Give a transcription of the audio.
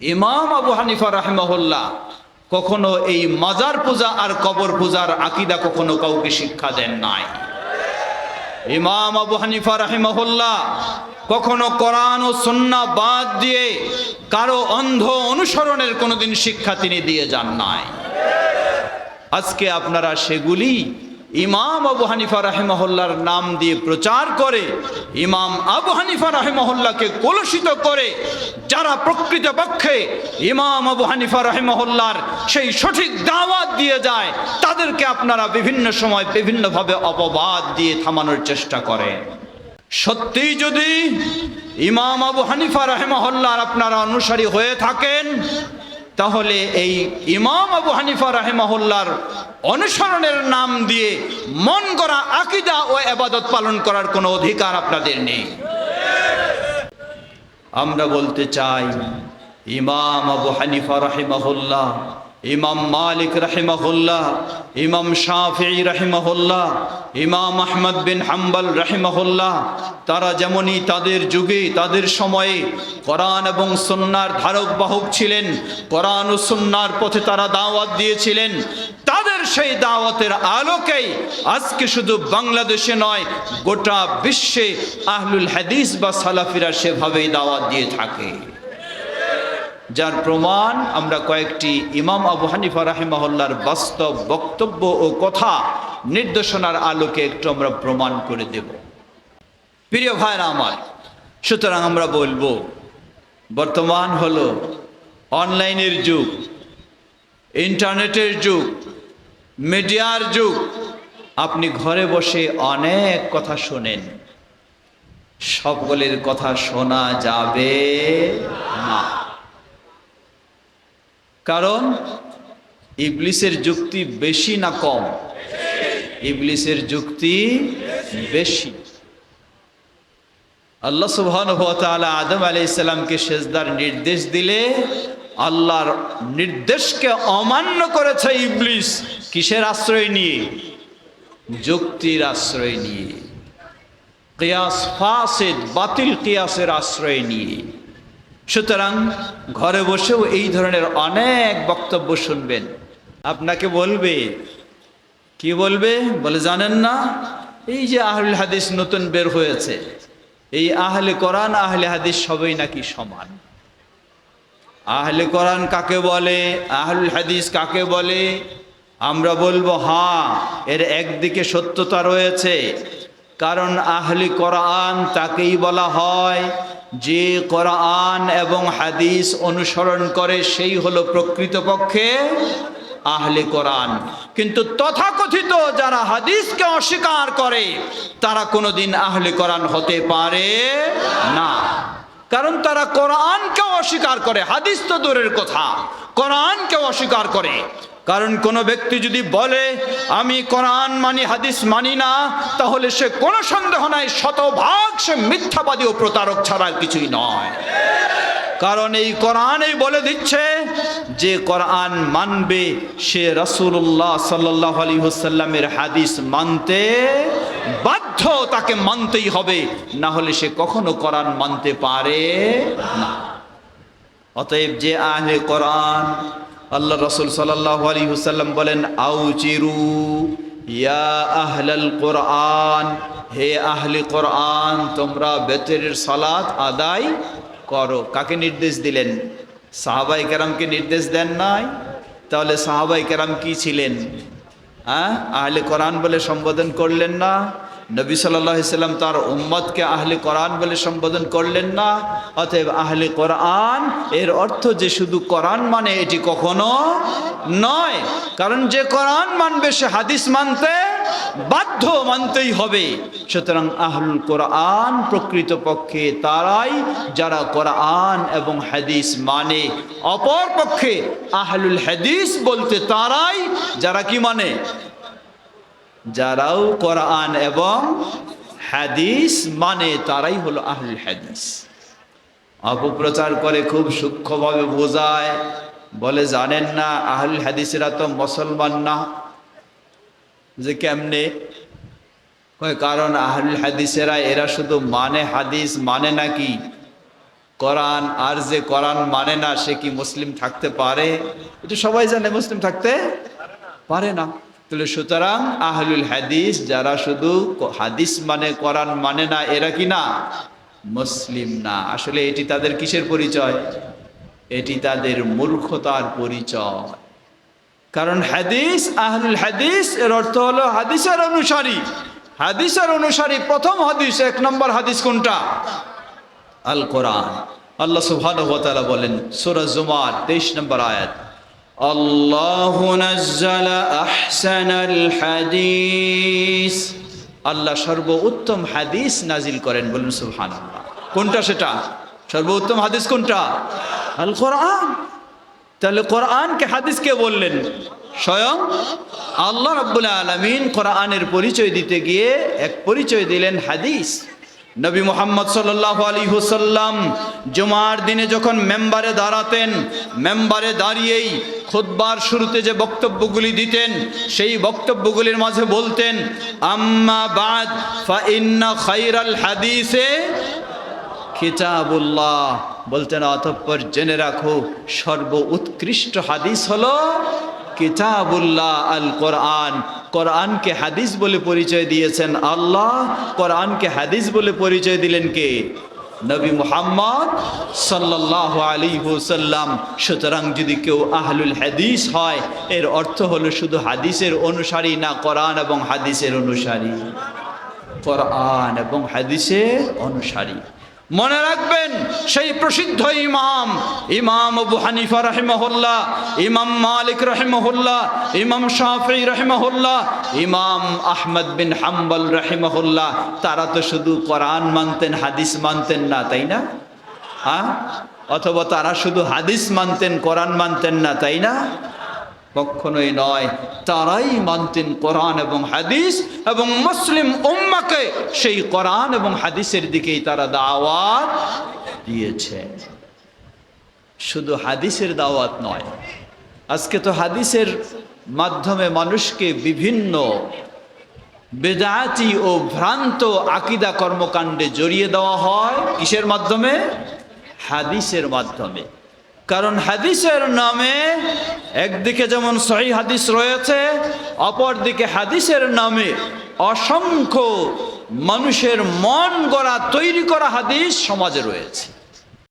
ইমাম আবু হানিফা রাহেমহল্লা কখনো এই মাজার পূজা আর কবর পূজার আকিদা কখনো কাউকে শিক্ষা দেন নাই। ইমাম আবু হানিফা রাহিমহল্লা কখনো কোরআন ও সন্না বাদ দিয়ে কারও অন্ধ অনুসরণের কোনোদিন শিক্ষা তিনি দিয়ে যান নাই। আজকে আপনারা সেগুলি ইমাম আবু হানিফা রাহেমহল্লার নাম দিয়ে প্রচার করে, ইমাম আবু হানিফা রাহেমহল্লাকে কলুষিত করে, যারা প্রকৃতপক্ষে ইমাম আবু হানিফা রাহেমহল্লার সেই সঠিক দাওয়াত দিয়ে যায়, তাদেরকে আপনারা বিভিন্ন সময় বিভিন্নভাবে অপবাদ দিয়ে থামানোর চেষ্টা করেন। সত্যিই যদি ইমাম আবু হানিফা রাহেমহল্লার আপনারা অনুসারী হয়ে থাকেন তাহলে এই ইমাম আবু হানিফা রাহেমহল্লার অনুসরণের নাম দিয়ে মন করা আকিদা ও আবাদত পালন করার কোনো অধিকার আপনাদের নেই। আমরা বলতে চাই, ইমাম আবু হানিফা রাহিমাহুল্লাহ ইমাম মালিক রাহিমাহুল্লাহ, ইমাম শাফি রাহিমাহুল্লাহ, ইমাম আহমদ বিন হাম্বল রাহিমাহুল্লাহ, তারা যেমনই তাদের যুগে, তাদের সময়ে কোরআন এবং সন্ন্যার ধারক বাহক ছিলেন, কোরআন ও সন্ন্যার পথে তারা দাওয়াত দিয়েছিলেন, তাদের সেই দাওয়াতের আলোকেই আজকে শুধু বাংলাদেশে নয়, গোটা বিশ্বে আহলুল হাদিস বা সালাফিরা সেভাবেই দাওয়াত দিয়ে থাকে। যার প্রমাণ আমরা কয়েকটি ইমাম আবু হানিফা রাহিমাহুল্লার বাস্তব বক্তব্য ও কথা নির্দেশনার আলোকে একটু আমরা প্রমাণ করে দেব। প্রিয় ভাইরা আমার, সুতরাং আমরা বলব, বর্তমান হলো অনলাইনের যুগ, ইন্টারনেটের যুগ, মিডিয়ার যুগ। আপনি ঘরে বসে অনেক কথা শোনেন। সকলের কথা শোনা যাবে না। কারণ ইবলিসের যুক্তি বেশি না কম? ইবলিসের যুক্তি বেশি। আল্লাহ সুবহান আদম আলাই ইসলামকে সেজদার নির্দেশ দিলে আল্লাহর নির্দেশকে অমান্য করেছে ইবলিস। কিসের আশ্রয় নিয়ে? যুক্তির আশ্রয় নিয়ে। কিয়াস ফাসেদ, বাতিল কিয়াসের আশ্রয় নিয়ে। সুতরাং ঘরে বসেও এই ধরনের অনেক বক্তব্য শুনবেন। আপনাকে বলবে, কি বলবে? বলে, জানেন না, এই যে আহলে হাদিস নতুন বের হয়েছে, এই আহলে কোরআন, আহলে হাদিস সবই নাকি সমান? আহলে কোরআন কাকে বলে? আহলুল হাদিস কাকে বলে? আমরা বলব হ্যাঁ এর একদিকে সত্যতা রয়েছে, কারণ আহলি কোরআন তাকেই বলা হয় যে কোরআন এবং হাদিস অনুসরণ করে, সেই হলো প্রকৃতপক্ষে আহলে কোরআন। কিন্তু তথাকথিত যারা হাদিসকে অস্বীকার করে, তারা কোনোদিন আহলে কোরআন হতে পারে না। কারণ তারা কোরআনকে অস্বীকার করে, হাদিস তো দূরের কথা। কোরআনকে অস্বীকার করে। কারণ কোনো ব্যক্তি যদি বলে, আমি কোরআন মানি, হাদিস মানি না, তাহলে সে কোনো সন্দেহ নাই, শতভাগ সে মিথ্যাবাদী ও প্রতারক ছাড়া কিছুই নয়। কারণ এই কোরআনেই বলে দিচ্ছে যে কোরআন মানবে সে রসুল্লাহ সাল্লাহ আলী হুসাল্লামের হাদিস মানতে বাধ্য, তাকে মানতেই হবে। না হলে সে কখনো কোরআন মানতে পারে না। অতএব যে আহলে কোরআন আল্লাহ রসুল সাল্লাহ আলী হুসাল্লাম বলেন, আউচিরু ইয়া আহলাল কোরআন, হে আহলে কোরআন, তোমরা বেতরের সালাত আদায় করো। কাকে নির্দেশ দিলেন? সাহাবাই কেরামকে নির্দেশ দেন নাই? তাহলে সাহাবাই কেরাম কি ছিলেন? হ্যাঁ? আহলে কোরআন বলে সম্বোধন করলেন না? নবী সাল্লাম তার উম্মতকে আহলে কোরআন বলে সম্বোধন করলেন না। অতএব আহলে কোরআন এর অর্থ যে শুধু কোরআন মানে এটি কখনো নয়। কারণ যে কোরআন মানবে, সে হাদিস মানতে বাধ্য মানতেই হবে। সুতরাং আহলুল কোরআন প্রকৃতপক্ষে তারাই যারা কোরআন এবং হাদিস মানে অপর পক্ষে আহলুল হাদিস বলতে তারাই যারা কি মানে? যারাও কোরআন এবং হাদিস মানে তারাই হলো আহুল হাদিস। অপপ্রচার করে খুব সূক্ষ্মভাবে বোঝায়, বলে জানেন না আহুল হাদিসেরা তো মুসলমান না। যে কেমনে? কারণ আহুল হাদিসেরা এরা শুধু মানে হাদিস মানে নাকি কোরআন, আর যে কোরআন মানে না, সে কি মুসলিম থাকতে পারে? এটা সবাই জানে মুসলিম থাকতে পারে না। তাহলে সুতরাং আহলুল হাদিস যারা শুধু হাদিস মানে কোরআন মানে না, এরা কি না? মুসলিম না। আসলে এটি তাদের কিসের পরিচয়? এটি তাদের মূর্খতার পরিচয়। কারণ হাদিস, আহলুল হাদিস, এর অর্থ হলো হাদিসের অনুসারী। হাদিসের অনুসারী প্রথম হাদিস, এক নম্বর হাদিস কোনটা? আল কোরআন আল্লাহ তাআলা বলেন, সূরা জুমার 23 নম্বর আয়াত। আল্লাহ আহসানাল হাদিস। আল্লাহ সর্বোত্তম হাদিস নাজিল করেন বলুন সুবহানাল্লাহ। কোনটা সেটা? সর্বোত্তম হাদিস কোনটা? আল কোরআন। তাহলে কোরআনকে হাদিসকে বললেন? স্বয়ং আল্লাহ রাব্বুল আলামিন কোরআনের পরিচয় দিতে গিয়ে এক পরিচয় দিলেন হাদিস। নবী মোহাম্মদ সাল্লাল্লাহু আলাইহি ওয়াসাল্লাম জুমার দিনে যখন মেম্বারে দাঁড়াতেন, মেম্বারে দাঁড়িয়েই খুতবার শুরুতে যে বক্তব্যগুলি দিতেন, সেই বক্তব্যগুলির মাঝে বলতেন, আম্মা বাদ, ফা ইন্না খাইরাল হাদিসে কিতাবুল্লাহ। বলতেন, অতঃপর জেনে রাখো সর্ব উৎকৃষ্ট হাদিস হলো কিতাবুল্লাহ আল কোরআন কোরআনকে হাদিস বলে পরিচয় দিয়েছেন আল্লাহ, কোরআনকে হাদিস বলে পরিচয় দিলেন কে? নবী মুহাম্মদ সাল্লাল্লাহু আলী হুসাল্লাম সুতরাং যদি কেউ আহলুল হাদিস হয়, এর অর্থ হলো শুধু হাদিসের অনুসারী না, কোরআন এবং হাদিসের অনুসারী। কোরআন এবং হাদিসের অনুসারী। মনে রাখবেন, সেই প্রসিদ্ধ ইমাম ইমাম আবু হানিফা রহিমহুল্লাহ, ইমাম মালিক রহিমহুল্লাহ, ইমাম শাফি রহিমহুল্লাহ, ইমাম আহমদ বিন হাম্বল রহিমহুল্লাহ, তারা তো শুধু কোরআন মানতেন, হাদিস মানতেন না, তাই না? হ্যাঁ? অথবা তারা শুধু হাদিস মানতেন, কোরআন মানতেন না, তাই না? কখনোই নয়। তারাই মানতেন কোরআন এবং হাদিস এবং মুসলিম উম্মাকে সেই কোরআন এবং হাদিসের দিকেই তারা দাওয়াত দিয়েছে। শুধু হাদিসের দাওয়াত নয়, আজকে তো হাদিসের মাধ্যমে মানুষকে বিভিন্ন বেদাতি ও ভ্রান্ত আকিদা কর্মকাণ্ডে জড়িয়ে দেওয়া হয়। কিসের মাধ্যমে? হাদিসের মাধ্যমে। কারণ হাদিসের নামে একদিকে যেমন সহি হাদিস রয়েছে অপরদিকে হাদিসের নামে অসংখ্য মানুষের মন গড়া, তৈরি করা হাদিস সমাজে রয়েছে।